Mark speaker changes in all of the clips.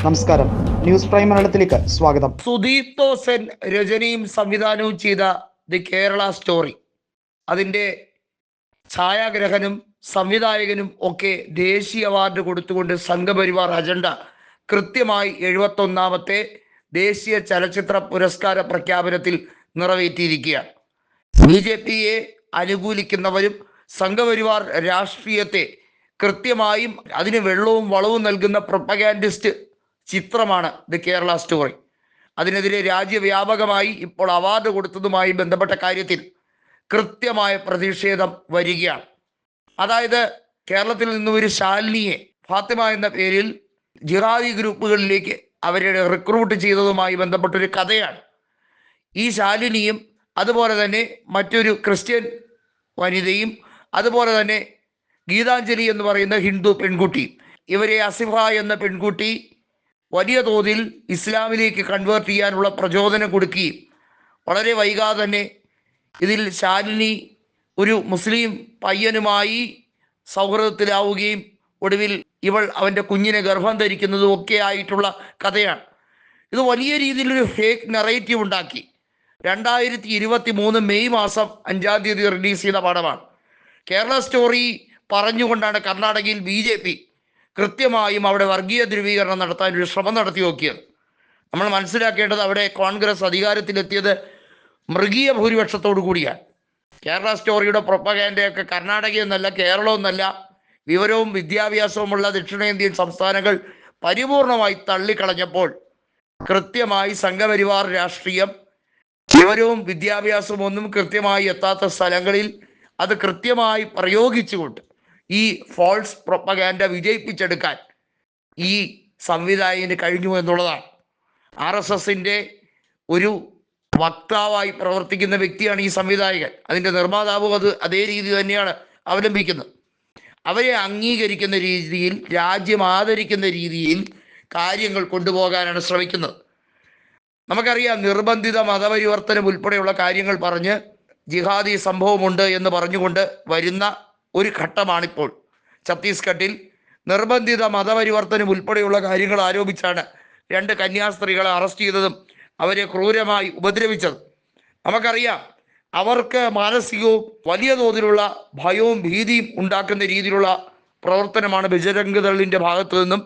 Speaker 1: നമസ്കാരം. News prime മലയാളത്തിലേക്ക് സ്വാഗതം.
Speaker 2: സുദീപ് തോസൻ രചനയും സംവിധാനവും ചെയ്ത ദി കേരള സ്റ്റോറി. അതിന്റെ ഛായാഗ്രഹനും സംവിധായകനും ഒക്കെ ദേശീയ അവാർഡ് കൊടുത്തുകൊണ്ട് സംഘപരിവാർ അജണ്ട കൃത്യമായി എഴുപത്തൊന്നാമത്തെ ദേശീയ ചലച്ചിത്ര പുരസ്കാര പ്രഖ്യാപനത്തിൽ നിറവേറ്റിയിരിക്കുകയാണ്. ബി ജെ പിയെ അനുകൂലിക്കുന്നവരും സംഘപരിവാർ രാഷ്ട്രീയത്തെ കൃത്യമായും അതിന് വെള്ളവും വളവും നൽകുന്ന പ്രൊപ്പഗാൻഡിസ്റ്റ് ചിത്രമാണ് ദി കേരള സ്റ്റോറി. അതിനെതിരെ രാജ്യവ്യാപകമായി ഇപ്പോൾ അവാർഡ് കൊടുത്തതുമായി ബന്ധപ്പെട്ട കാര്യത്തിൽ കൃത്യമായ പ്രതിഷേധം വരികയാണ്. അതായത് കേരളത്തിൽ നിന്നും ഒരു ശാലിനിയെ ഫാത്തിമ എന്ന പേരിൽ ജിഹാദി ഗ്രൂപ്പുകളിലേക്ക് അവരുടെ റിക്രൂട്ട് ചെയ്തതുമായി ബന്ധപ്പെട്ടൊരു കഥയാണ്. ഈ ശാലിനിയും അതുപോലെ തന്നെ മറ്റൊരു ക്രിസ്ത്യൻ വനിതയും അതുപോലെ തന്നെ ഗീതാഞ്ജലി എന്ന് പറയുന്ന ഹിന്ദു പെൺകുട്ടി ഇവരെ അസിഫ എന്ന പെൺകുട്ടി വലിയ തോതിൽ ഇസ്ലാമിലേക്ക് കൺവേർട്ട് ചെയ്യാനുള്ള പ്രചോദനം കൊടുക്കുകയും വളരെ വൈകാതെ തന്നെ ഇതിൽ ശാലിനി ഒരു മുസ്ലിം പയ്യനുമായി സൗഹൃദത്തിലാവുകയും ഒടുവിൽ ഇവൾ അവന്റെ കുഞ്ഞിനെ ഗർഭം ധരിക്കുന്നതും ഒക്കെ ആയിട്ടുള്ള കഥയാണ്. ഇത് വലിയ രീതിയിലൊരു ഫേക്ക് നെറേറ്റീവ് ഉണ്ടാക്കി. രണ്ടായിരത്തി ഇരുപത്തി മൂന്ന് മെയ് മാസം അഞ്ചാം തീയതി റിലീസ് ചെയ്ത പടമാണ്. കേരള സ്റ്റോറി പറഞ്ഞുകൊണ്ടാണ് കർണാടകയിൽ ബി ജെ പി കൃത്യമായും അവിടെ വർഗീയ ധ്രുവീകരണം നടത്താൻ ഒരു ശ്രമം നടത്തി നോക്കിയത്. നമ്മൾ മനസ്സിലാക്കേണ്ടത് അവിടെ കോൺഗ്രസ് അധികാരത്തിലെത്തിയത് മൃഗീയ ഭൂരിപക്ഷത്തോടു കൂടിയാണ്. കേരള സ്റ്റോറിയുടെ പ്രൊപ്പഗാൻഡയൊക്കെ കർണാടകയെന്നല്ല കേരളമെന്നല്ല വിവരവും വിദ്യാഭ്യാസവുമുള്ള ദക്ഷിണേന്ത്യൻ സംസ്ഥാനങ്ങൾ പരിപൂർണമായി തള്ളിക്കളഞ്ഞപ്പോൾ കൃത്യമായി സംഘപരിവാർ രാഷ്ട്രീയം വിവരവും വിദ്യാഭ്യാസവും ഒന്നും കൃത്യമായി എത്താത്ത സ്ഥലങ്ങളിൽ അത് കൃത്യമായി പ്രയോഗിച്ചുകൊണ്ട് ഈ ഫോൾസ് പ്രൊപ്പഗാൻഡ വിജയിപ്പിച്ചെടുക്കാൻ ഈ സംവിധായകന് കഴിഞ്ഞു എന്നുള്ളതാണ്. ആർ എസ് എസിന്റെ ഒരു വക്താവായി പ്രവർത്തിക്കുന്ന വ്യക്തിയാണ് ഈ സംവിധായകൻ. അതിന്റെ നിർമ്മാതാവും അത് അതേ രീതി തന്നെയാണ് അവലംബിക്കുന്നത്. അവരെ അംഗീകരിക്കുന്ന രീതിയിൽ രാജ്യം ആദരിക്കുന്ന രീതിയിൽ കാര്യങ്ങൾ കൊണ്ടുപോകാനാണ് ശ്രമിക്കുന്നത്. നമുക്കറിയാം നിർബന്ധിത മതപരിവർത്തനം ഉൾപ്പെടെയുള്ള കാര്യങ്ങൾ പറഞ്ഞ് ജിഹാദി സംഭവമുണ്ട് എന്ന് പറഞ്ഞുകൊണ്ട് വരുന്ന ഒരു ഘട്ടമാണിപ്പോൾ. ഛത്തീസ്ഗഡിൽ നിർബന്ധിത മതപരിവർത്തനം ഉൾപ്പെടെയുള്ള കാര്യങ്ങൾ ആരോപിച്ചാണ് രണ്ട് കന്യാസ്ത്രീകളെ അറസ്റ്റ് ചെയ്തതും അവരെ ക്രൂരമായി ഉപദ്രവിച്ചതും. നമുക്കറിയാം അവർക്ക് മാനസികവും വലിയ തോതിലുള്ള ഭയവും ഭീതിയും ഉണ്ടാക്കുന്ന രീതിയിലുള്ള പ്രവർത്തനമാണ് ബജരംഗ് ദളിന്റെ ഭാഗത്തു നിന്നും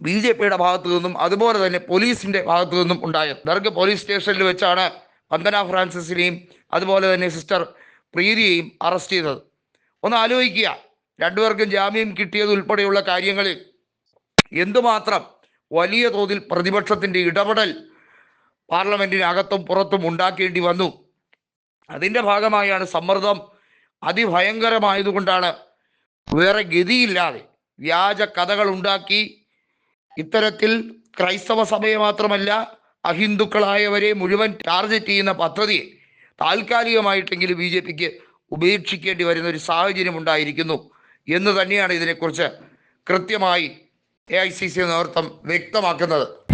Speaker 2: ബി ജെ പിയുടെ ഭാഗത്തു നിന്നും അതുപോലെ തന്നെ പോലീസിന്റെ ഭാഗത്തു നിന്നും ഉണ്ടായത്. ദർഗ് പോലീസ് സ്റ്റേഷനിൽ വെച്ചാണ് വന്ദന ഫ്രാൻസിസിനെയും അതുപോലെ തന്നെ സിസ്റ്റർ പ്രീതിയെയും അറസ്റ്റ് ചെയ്തത്. ഒന്ന് ആലോചിക്കുക. രണ്ടുപേർക്കും ജാമ്യം കിട്ടിയത് ഉൾപ്പെടെയുള്ള കാര്യങ്ങളിൽ എന്തുമാത്രം വലിയ തോതിൽ പ്രതിപക്ഷത്തിന്റെ ഇടപെടൽ പാർലമെന്റിനകത്തും പുറത്തും ഉണ്ടാക്കേണ്ടി വന്നു. അതിന്റെ ഭാഗമായാണ് സമ്മർദ്ദം അതിഭയങ്കരമായതുകൊണ്ടാണ് വേറെ ഗതിയില്ലാതെ വ്യാജ കഥകൾ ഉണ്ടാക്കി ഇത്തരത്തിൽ ക്രൈസ്തവ സഭയെ മാത്രമല്ല അഹിന്ദുക്കളായവരെ മുഴുവൻ ടാർഗറ്റ് ചെയ്യുന്ന പദ്ധതിയെ താൽക്കാലികമായിട്ടെങ്കിലും ബി ജെ പിക്ക് ഉപേക്ഷിക്കേണ്ടി വരുന്ന ഒരു സാഹചര്യം ഉണ്ടായിരിക്കുന്നു എന്ന് തന്നെയാണ് ഇതിനെക്കുറിച്ച് കൃത്യമായി എ ഐ സി സി നേതൃത്വം വ്യക്തമാക്കുന്നത്.